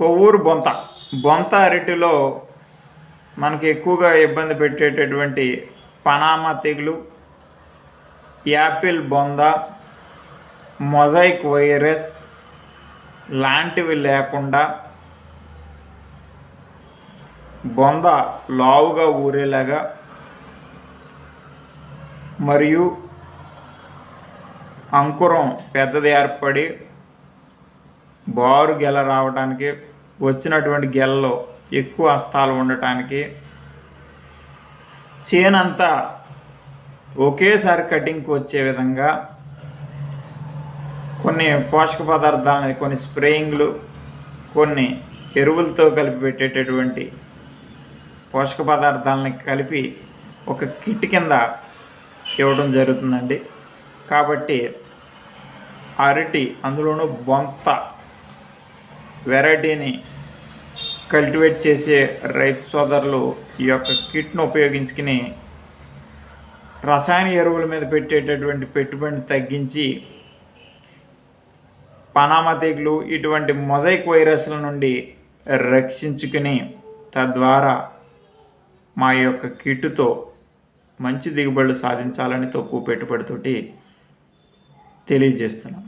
కొవ్వూరు బొంత. బొంత అరటిలో మనకి ఎక్కువగా ఇబ్బంది పెట్టేటటువంటి పనామా తెగులు యాపిల్ బొంద మొజైక్ వైరస్ లాంటివి లేకుండా బొంద లావుగా ఊరేలాగా మరియు అంకురం పెద్దది ఏర్పడి బారు గెల రావడానికి వచ్చినటువంటి గెలలో ఎక్కువ హస్తాలు ఉండటానికి చేనంతా ఒకేసారి కటింగ్కి వచ్చే విధంగా కొన్ని పోషక పదార్థాలని కొన్ని స్ప్రేయింగ్లు కొన్ని ఎరువులతో కలిపి పెట్టేటటువంటి పోషక పదార్థాలని కలిపి ఒక కిట్ కింద ఇవ్వడం జరుగుతుందండి. కాబట్టి అరటి అందులోనూ బొంత వెరైటీని కల్టివేట్ చేసే రైతు సోదరులు ఈ యొక్క కిట్ను ఉపయోగించుకుని రసాయన ఎరువుల మీద పెట్టేటటువంటి పెట్టుబడిని తగ్గించి పనామా తెగులు ఇటువంటి మొజైక్ వైరస్ల నుండి రక్షించుకుని తద్వారా మా యొక్క కిట్టుతో మంచి దిగుబడులు సాధించాలని తక్కువ పెట్టుబడితోటి తెలియజేస్తున్నాం.